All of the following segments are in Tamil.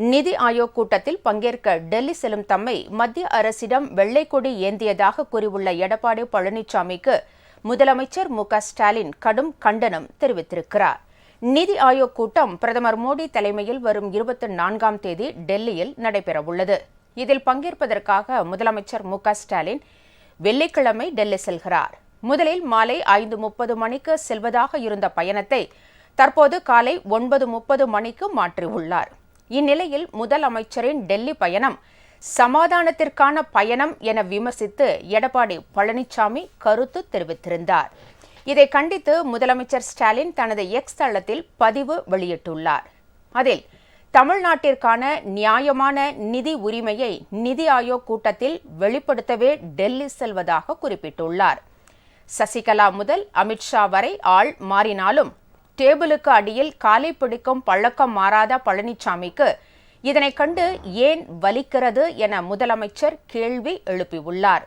நிதி ஆயோக் கூட்டத்தில் பங்கேற்க டெல்லி செல்லும் தம்மை மத்திய அரசிடம் வெள்ளை கொடி ஏந்தியதாக கூறியுள்ள எடப்பாடி பழனிசாமிக்கு முதலமைச்சர் மு ஸ்டாலின் கடும் கண்டனம் தெரிவித்திருக்கிறார். நிதி ஆயோக் கூட்டம் பிரதமர் மோடி தலைமையில் வரும் இருபத்தி நான்காம் தேதி டெல்லியில் நடைபெறவுள்ளது. இதில் பங்கேற்பதற்காக முதலமைச்சர் மு ஸ்டாலின் வெள்ளிக்கிழமை டெல்லி செல்கிறார். முதலில் மாலை ஐந்து முப்பது மணிக்கு செல்வதாக இருந்த பயணத்தை தற்போது காலை ஒன்பது முப்பது மணிக்கு மாற்றியுள்ளார். இந்நிலையில் முதலமைச்சரின் டெல்லி பயணம் சமாதானத்திற்கான பயணம் என விமர்சித்து எடப்பாடி பழனிசாமி கருத்து தெரிவித்திருந்தார். இதை கண்டித்து முதலமைச்சர் ஸ்டாலின் தனது எக்ஸ் தளத்தில் பதிவு வெளியிட்டுள்ளார். அதில் தமிழ்நாட்டிற்கான நியாயமான நிதி உரிமையை நிதி ஆயோக் கூட்டத்தில் வெளிப்படுத்தவே டெல்லி செல்வதாக குறிப்பிட்டுள்ளார். சசிகலா முதல் அமித்ஷா வரை ஆள் மாறினாலும் டேபிளுக்கு அடியில் காலை பிடிக்கும் பழக்கம் மாறாத பழனிசாமிக்கு இதனை கண்டு ஏன் வலிக்கிறது என முதலமைச்சர் கேள்வி எழுப்பியுள்ளார்.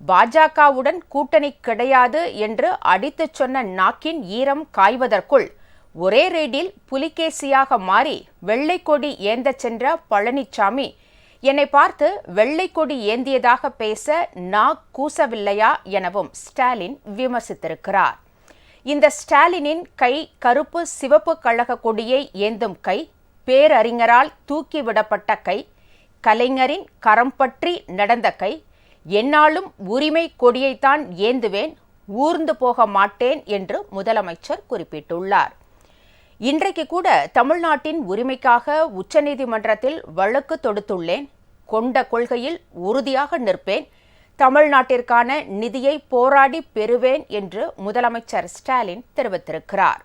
பாஜகவுடன் கூட்டணி கிடையாது என்று அடித்துச் சொன்ன நாக்கின் ஈரம் காய்வதற்குள் ஒரே ரேடில் புலிகேசியாக மாறி வெள்ளை கொடி ஏந்த சென்ற பழனிசாமி என்னை பார்த்து வெள்ளை கொடி ஏந்தியதாக பேச நா கூசவில்லையா எனவும் ஸ்டாலின் விமர்சித்திருக்கிறார். இந்த ஸ்டாலினின் கை கருப்பு சிவப்பு கழக கொடியை ஏந்தும் கை பேரறிஞரால் தூக்கிவிடப்பட்ட கை கலைஞரின் கரம் பற்றி நடந்த கை என்னாலும் உரிமை கொடியைத்தான் ஏந்துவேன் ஊர்ந்து போக மாட்டேன் என்று முதலமைச்சர் குறிப்பிட்டுள்ளார். இன்றைக்கு கூட தமிழ்நாட்டின் உரிமைக்காக உச்சநீதிமன்றத்தில் வழக்கு தொடுத்துள்ளேன் கொண்ட கொள்கையில் உறுதியாக நிற்பேன் தமிழ்நாட்டிற்கான நிதியை போராடி பெறுவேன் என்று முதலமைச்சர் ஸ்டாலின் தெரிவித்திருக்கிறார்.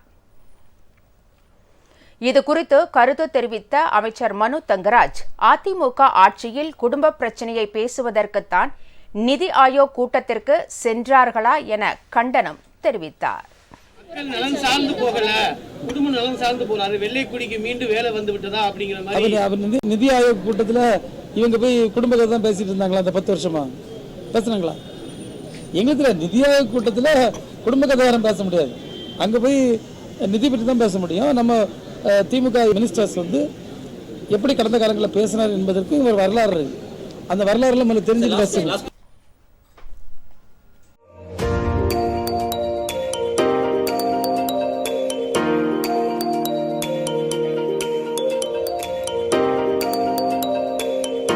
இது குறித்து கருத்து தெரிவித்த அமைச்சர் மனு தங்கராஜ் அதிமுக ஆட்சியில் குடும்ப பிரச்சனையை பேசுவதற்குத்தான் நிதி ஆயோக் கூட்டத்திற்கு சென்றார்களா என கண்டனம் தெரிவித்தார். மக்கள் நலன் சார்ந்து போகல. குடும்ப நலன் சார்ந்து போறாரு வெள்ளை குடிக்கு மீண்டும் வேலை வந்து விட்டதா அப்படிங்கிற மாதிரி அவர் அவர் நிதி ஆயோக் கூட்டத்தில் இவங்க போய் குடும்ப கதை தான் பேசிட்டு இருந்தாங்களா அந்த பத்து வருஷமா? பேசுனாங்களா எங்களுக்கு நிதி ஆயோக் கூட்டத்தில் குடும்ப கதை யாரும் பேச முடியாது. அங்கே போய் நிதி பற்றி தான் பேச முடியும். நம்ம திமுக மினிஸ்டர்ஸ் வந்து எப்படி கடந்த காலங்களில் பேசினார் என்பதற்கு ஒரு வரலாறு இருக்கு. அந்த வரலாறுல நம்ம தெரிஞ்சுட்டு பேசணும்